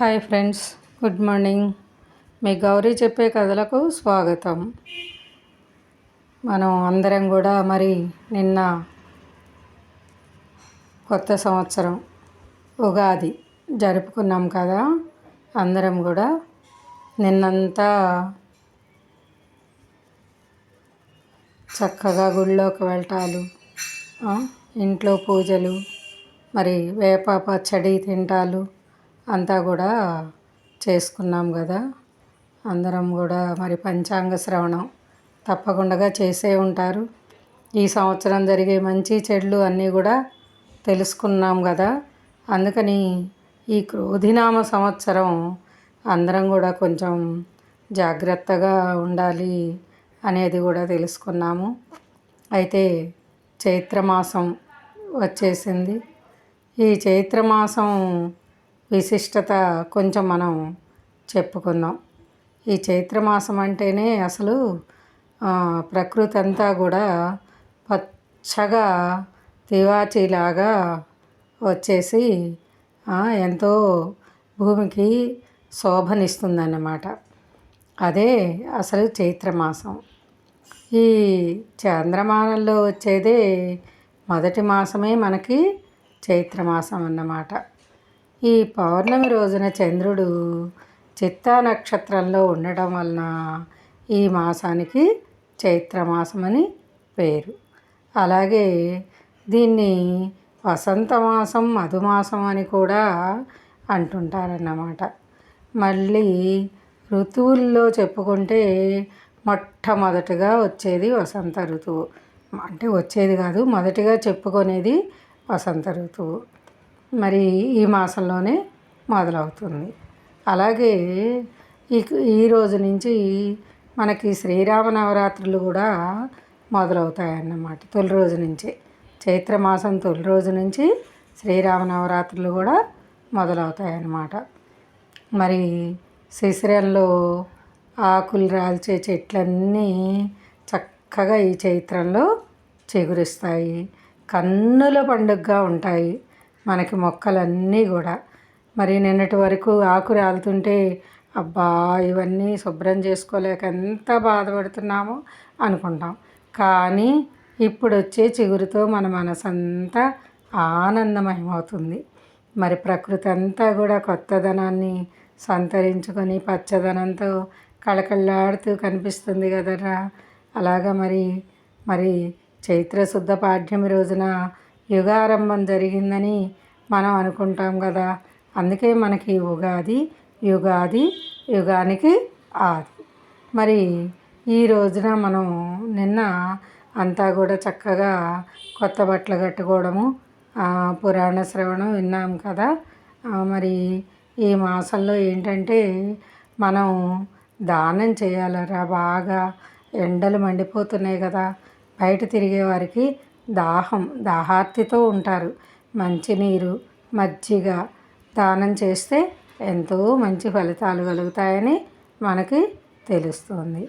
Hi friends good morning. మీ గౌరీ చెప్పే కథలకు స్వాగతం. మనం అందరం కూడా మరి నిన్న కొత్త సంవత్సరం ఉగాది జరుపుకున్నాం కదా అందరం కూడా. నిన్నంతా చక్కగా గుళ్ళోకి వెళ్ళటాలు ఇంట్లో పూజలు మరి వేప పచ్చడి తింటాలు అంతా కూడా చేసుకున్నాం కదా. అందరం కూడా మరి పంచాంగ శ్రవణం తప్పకుండా చేసే ఉంటారు. ఈ సంవత్సరం జరిగే మంచి చెడులు అన్నీ కూడా తెలుసుకున్నాం కదా. అందుకని ఈ క్రోధినామ సంవత్సరం అందరం కూడా కొంచెం జాగ్రత్తగా ఉండాలి అనేది కూడా తెలుసుకున్నాము. అయితే చైత్రమాసం వచ్చేసింది. ఈ చైత్రమాసం విశిష్టత కొంచెం మనం చెప్పుకుందాం ఈ చైత్రమాసం అంటేనే అసలు ప్రకృతి అంతా కూడా పచ్చగా తివాచీలాగా వచ్చేసి ఎంతో భూమికి శోభనిస్తుందన్నమాట. అదే అసలు చైత్రమాసం. ఈ చంద్రమానంలో వచ్చేదే మొదటి మాసమే మనకి చైత్రమాసం అన్నమాట. ఈ పౌర్ణమి రోజున చంద్రుడు చిత్తా నక్షత్రంలో ఉండడం వలన ఈ మాసానికి చైత్రమాసం అని పేరు. అలాగే దీన్ని వసంత మాసం మధుమాసం అని కూడా అంటుంటారన్నమాట. మళ్ళీ ఋతువుల్లో చెప్పుకుంటే మొట్టమొదటిగా వచ్చేది వసంత ఋతువు. అంటే వచ్చేది కాదు మొదటిగా చెప్పుకునేది వసంత ఋతువు. మరి ఈ మాసంలోనే మొదలవుతుంది. అలాగే ఈ ఈ రోజు నుంచి మనకి శ్రీరామ నవరాత్రులు కూడా మొదలవుతాయన్నమాట. తొలి రోజు నుంచి. చైత్రమాసం తొలి రోజు నుంచి శ్రీరామ నవరాత్రులు కూడా మొదలవుతాయి అన్నమాట మరి శిశిరంలో ఆకులు రాల్చే చెట్లన్నీ చక్కగా ఈ చైత్రంలో చిగురిస్తాయి. కన్నుల పండుగగా ఉంటాయి. మనకి మొక్కలన్నీ కూడా. మరి నిన్నటి వరకు ఆకు రాలుతుంటే అబ్బా ఇవన్నీ శుభ్రం చేసుకోలేక ఎంత బాధపడుతున్నామో అనుకుంటాం. కానీ ఇప్పుడు వచ్చే చిగురుతో మన మనసంతా ఆనందమయమవుతుంది. మరి ప్రకృతి అంతా కూడా కొత్తదనాన్ని సంతరించుకొని పచ్చదనంతో కళకళలాడుతూ కనిపిస్తుంది కదరా. అలాగా మరి మరి చైత్ర శుద్ధ రోజున యుగారంభం జరిగిందని మనం అనుకుంటాం కదా. అందుకే మనకి ఉగాది యుగాది యుగానికి ఆది. మరి ఈ రోజున మనం నిన్న అంతా కూడా చక్కగా కొత్త బట్టలు కట్టుకోవడము పురాణ శ్రవణం విన్నాం కదా. మరి ఈ మాసంలో ఏంటంటే మనం దానం చేయాలరా బాగా. ఎండలు మండిపోతున్నాయి కదా. బయట తిరిగే వారికి దాహం దాహార్తితో ఉంటారు. మంచినీరు మజ్జిగ దానం చేస్తే ఎంతో మంచి ఫలితాలు కలుగుతాయని మనకి తెలుస్తుంది.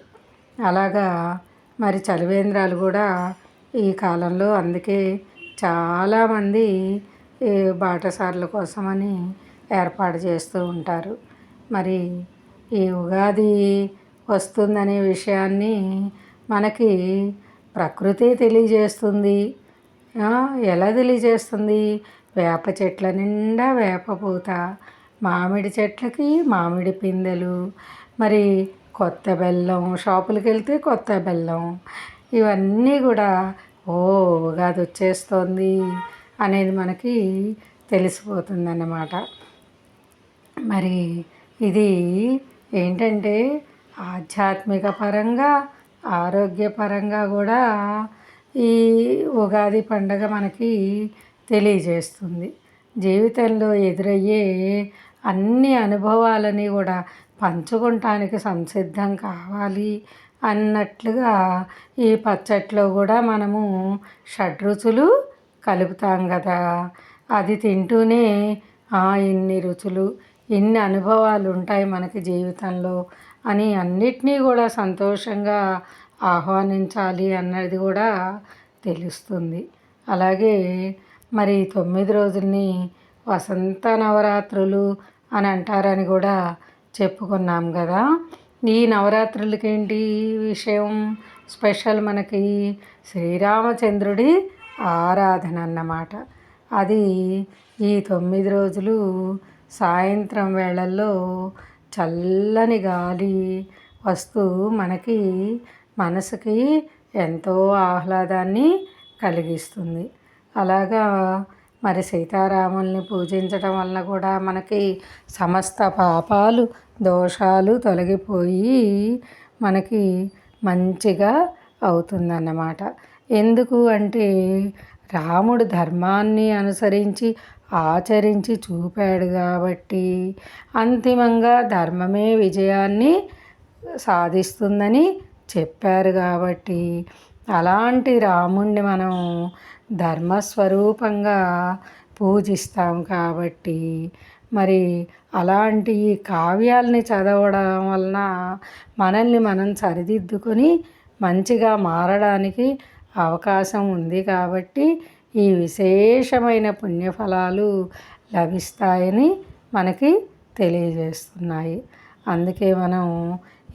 అలాగా మరి చలివేంద్రాలు కూడా ఈ కాలంలో అందుకే చాలామంది ఈ బాటసార్ల కోసమని ఏర్పాటు చేస్తూ ఉంటారు. మరి ఈ ఉగాది వస్తుందనే విషయాన్ని మనకి ప్రకృతి తెలియజేస్తుంది. ఎలా తెలియజేస్తుంది? వేప చెట్ల నిండా వేప పూత మామిడి చెట్లకి మామిడి పిందెలు మరి కొత్త బెల్లం షాపులకి వెళ్తే కొత్త బెల్లం ఇవన్నీ కూడా ఓ ఉగాది వచ్చేస్తోంది అనేది మనకి తెలిసిపోతుంది అన్నమాట మరి ఇది ఏంటంటే ఆధ్యాత్మిక పరంగా ఆరోగ్యపరంగా కూడా ఈ ఉగాది పండగ మనకి తెలియజేస్తుంది. జీవితంలో ఎదురయ్యే అన్ని అనుభవాలని కూడా పంచుకుంటానికి సంసిద్ధం కావాలి అన్నట్లుగా ఈ పచ్చట్లో కూడా మనము షడ్రుచులు కలుపుతాం కదా. అది తింటూనే "ఆ, ఇన్ని రుచులు ఇన్ని అనుభవాలు ఉంటాయి మనకి జీవితంలో. అని అన్నిటినీ కూడా సంతోషంగా ఆహ్వానించాలి అన్నది కూడా తెలుస్తుంది. అలాగే మరి తొమ్మిది రోజుల్ని వసంత నవరాత్రులు అని అంటారని కూడా చెప్పుకున్నాం కదా. ఈ నవరాత్రులకి ఏంటి విషయం? స్పెషల్ మనకి శ్రీరామచంద్రుడి ఆరాధన అన్నమాట. అది ఈ తొమ్మిది రోజులు సాయంత్రం వేళల్లో చల్లని గాలి వస్తూ మనకి మనసుకి ఎంతో ఆహ్లాదాన్ని కలిగిస్తుంది. అలాగా మరి సీతారాముల్ని పూజించడం వలన కూడా మనకి సమస్త పాపాలు దోషాలు తొలగిపోయి మనకి మంచిగా అవుతుందన్నమాట. ఎందుకు అంటే రాముడు ధర్మాన్ని అనుసరించి ఆచరించి చూపాడు కాబట్టి అంతిమంగా ధర్మమే విజయాన్ని సాధిస్తుందని చెప్పారు కాబట్టి అలాంటి రాముణ్ణి మనం ధర్మస్వరూపంగా పూజిస్తాం కాబట్టి మరి అలాంటి కావ్యాల్ని చదవడం వలన మనల్ని మనం సరిదిద్దుకొని మంచిగా మారడానికి అవకాశం ఉంది కాబట్టి ఈ విశేషమైన పుణ్యఫలాలు లభిస్తాయని మనకి తెలియజేస్తున్నాయి. అందుకే మనం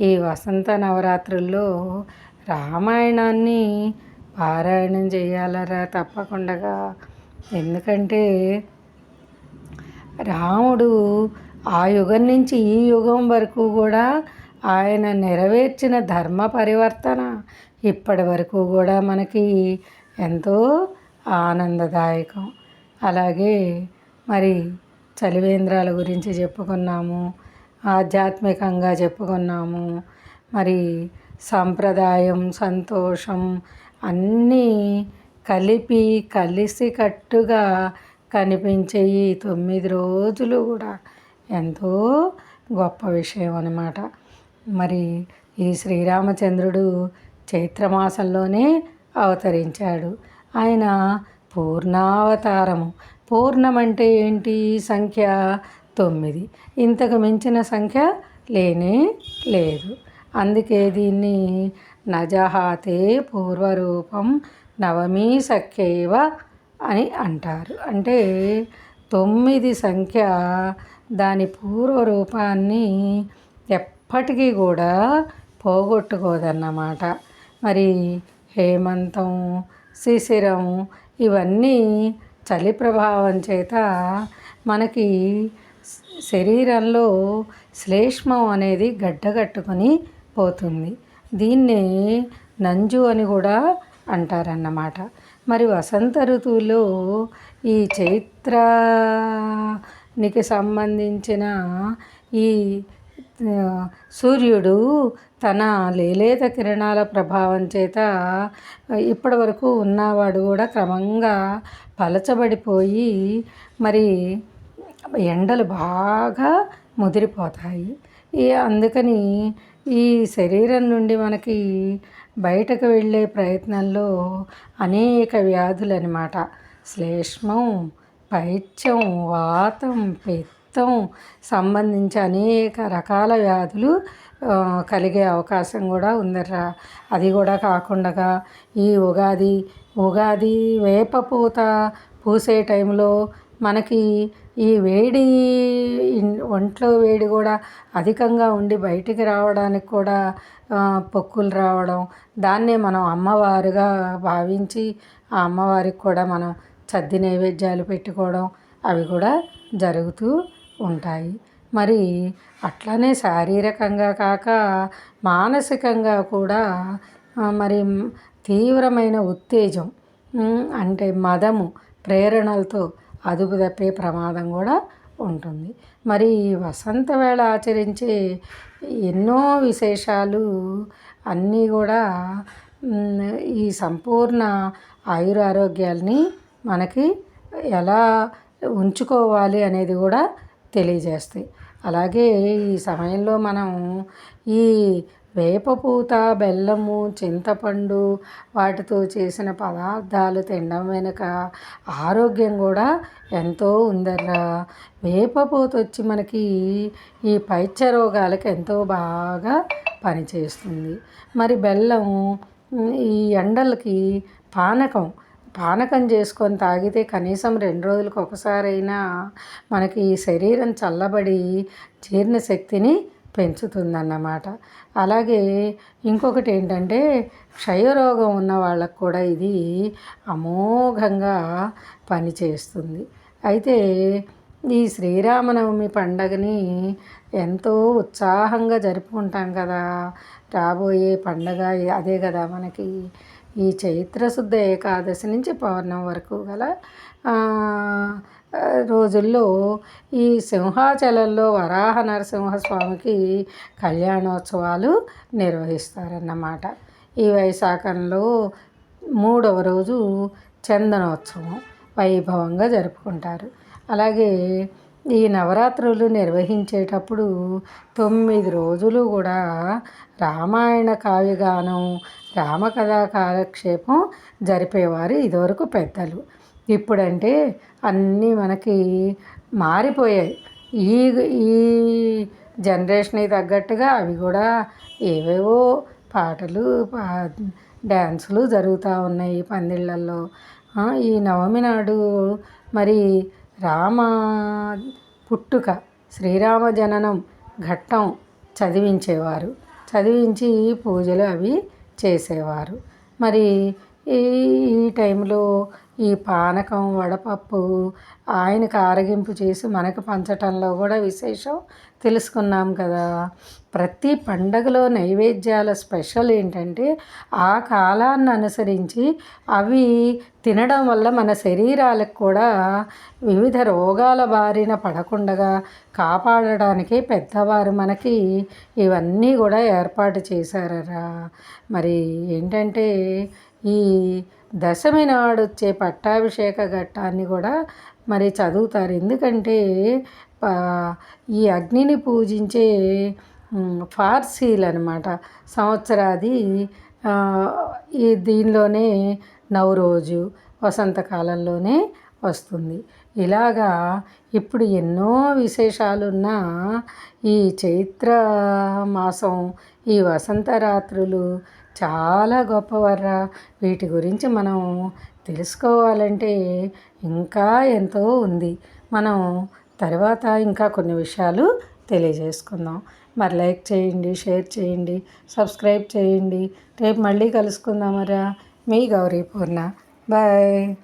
ఈ వసంత నవరాత్రుల్లో రామాయణాన్ని పారాయణం చేయాలరా తప్పకుండా ఎందుకంటే రాముడు ఆ యుగం నుంచి ఈ యుగం వరకు కూడా ఆయన నెరవేర్చిన ధర్మ పరివర్తన ఇప్పటి వరకు కూడా మనకి ఎంతో ఆనందదాయకం. అలాగే మరి చలివేంద్రాల గురించి చెప్పుకున్నాము ఆధ్యాత్మికంగా చెప్పుకున్నాము. మరి సాంప్రదాయం సంతోషం అన్నీ కలిపి కలిసికట్టుగా కనిపించే ఈ తొమ్మిది రోజులు కూడా ఎంతో గొప్ప విషయం అనమాట మరి ఈ శ్రీరామచంద్రుడు చైత్రమాసంలోనే అవతరించాడు. ఆయన పూర్ణావతారము. పూర్ణం అంటే ఏంటి? సంఖ్య తొమ్మిది. ఇంతకు మించిన సంఖ్య లేనే లేదు. అందుకే దీన్ని నజహాతే పూర్వరూపం నవమీ సఖ్యవ అని అంటారు. అంటే తొమ్మిది సంఖ్య దాని పూర్వరూపాన్ని ఎప్పటికీ కూడా పోగొట్టుకోదన్నమాట. మరి హేమంతం శ్రీశీరం ఇవన్నీ చలి ప్రభావం చేత మనకి శరీరంలో శ్లేష్మం అనేది గడ్డగట్టుకొని పోతుంది. దీన్నే నంజు అని కూడా అంటారన్నమాట. మరి వసంత ఋతువులో ఈ చైత్రానికి సంబంధించిన ఈ సూర్యుడు తన లేలేత కిరణాల ప్రభావం చేత ఇప్పటి వరకు ఉన్నవాడు కూడా క్రమంగా పలచబడిపోయి మరి ఎండలు బాగా ముదిరిపోతాయి. ఈ అందుకని ఈ శరీరం నుండి మనకి బయటకు వెళ్ళే ప్రయత్నంలో అనేక వ్యాధులు అనమాట శ్లేష్మం పైత్యం వాతం పిత్తం సంబంధించి అనేక రకాల వ్యాధులు కలిగే అవకాశం కూడా ఉందర్రా. అది కూడా కాకుండా ఈ ఉగాది ఉగాది వేప పూత పూసే టైంలో మనకి ఈ వేడి ఒంట్లో వేడి కూడా అధికంగా ఉండి బయటికి రావడానికి కూడా పొక్కులు రావడం దాన్నే మనం అమ్మవారుగా భావించి ఆ అమ్మవారికి కూడా మనం చద్ది నైవేద్యాలు పెట్టుకోవడం అవి కూడా జరుగుతూ ఉంటాయి. మరి అట్లనే శారీరకంగా కాక మానసికంగా కూడా మరి తీవ్రమైన ఉత్తేజం అంటే మదము ప్రేరణలతో అదుపు తప్పే ప్రమాదం కూడా ఉంటుంది. మరి వసంత వేళ ఆచరించే ఎన్నో విశేషాలు అన్నీ కూడా ఈ సంపూర్ణ ఆయుర ఆరోగ్యాల్ని మనకి ఎలా ఉంచుకోవాలి అనేది కూడా తెలియజేస్తాయి. అలాగే ఈ సమయంలో మనం ఈ వేపపూత బెల్లము చింతపండు వాటితో చేసిన పదార్థాలు తినడం వెనుక ఆరోగ్యం కూడా ఎంతో ఉందర్రా. వేపపూత వచ్చి మనకి ఈ పైత్య రోగాలకు ఎంతో బాగా పనిచేస్తుంది. మరి బెల్లం ఈ ఎండలకి పానకం పానకం చేసుకొని తాగితే కనీసం రెండు రోజులకు ఒకసారైనా మనకి ఈ శరీరం చల్లబడి జీర్ణశక్తిని పెంచుతుందన్నమాట. అలాగే ఇంకొకటి ఏంటంటే క్షయరోగం ఉన్న వాళ్ళకు కూడా ఇది అమోఘంగా పనిచేస్తుంది. అయితే ఈ శ్రీరామనవమి పండగని ఎంతో ఉత్సాహంగా జరుపుకుంటాం కదా. రాబోయే పండగ అదే కదా మనకి. ఈ చైత్రశుద్ధ ఏకాదశి నుంచి పౌర్ణమి వరకు గల రోజుల్లో ఈ సింహాచలంలో వరాహ నరసింహస్వామికి కళ్యాణోత్సవాలు నిర్వహిస్తారన్నమాట. ఈ వైశాఖంలో మూడవ రోజు చందనోత్సవం వైభవంగా జరుపుకుంటారు. అలాగే ఈ నవరాత్రులు నిర్వహించేటప్పుడు తొమ్మిది రోజులు కూడా రామాయణ కావ్యగానం రామకథా కాలక్షేపం జరిపేవారు ఇదివరకు పెద్దలు. ఇప్పుడంటే అన్నీ మనకి మారిపోయాయి. ఈ ఈ జనరేషన్కి తగ్గట్టుగా అవి కూడా ఏవేవో పాటలు డ్యాన్సులు జరుగుతూ ఉన్నాయి పందిళ్ళల్లో. ఈ నవమి నాడు మరి రామ పుట్టుక శ్రీరామ జననం ఘట్టం చదివించేవారు. చదివించి పూజలు అవి చేసేవారు. మరి ఈ ఈ టైంలో ఈ పానకం వడపప్పు ఆయనకు ఆరగింపు చేసి మనకు పంచటంలో కూడా విశేషం తెలుసుకున్నాం కదా. ప్రతి పండగలో నైవేద్యాల స్పెషల్ ఏంటంటే ఆ కాలాన్ని అనుసరించి అవి తినడం వల్ల మన శరీరాలకు కూడా వివిధ రోగాల బారిన పడకుండా కాపాడడానికి పెద్దవారు మనకి ఇవన్నీ కూడా ఏర్పాటు చేశారరా. మరి ఏంటంటే ఈ దశమి నాడు వచ్చే పట్టాభిషేక ఘట్టాన్ని కూడా మరి చదువుతారు. ఎందుకంటే ఈ అగ్నిని పూజించే ఫార్సీలు అనమాట సంవత్సరాది ఈ దీనిలోనే నవరోజు వసంతకాలంలోనే వస్తుంది. ఇలాగా ఇప్పుడు ఎన్నో విశేషాలున్న ఈ చైత్ర మాసం ఈ వసంత రాత్రులు చాలా గొప్పవర్రా. వీటి గురించి మనం తెలుసుకోవాలంటే ఇంకా ఎంతో ఉంది. మనం తర్వాత ఇంకా కొన్ని విషయాలు తెలియజేసుకుందాం. మరి లైక్ చేయండి షేర్ చేయండి సబ్స్క్రైబ్ చేయండి. రేపు మళ్ళీ కలుసుకుందామరా మీ గౌరీ పూర్ణ. బాయ్.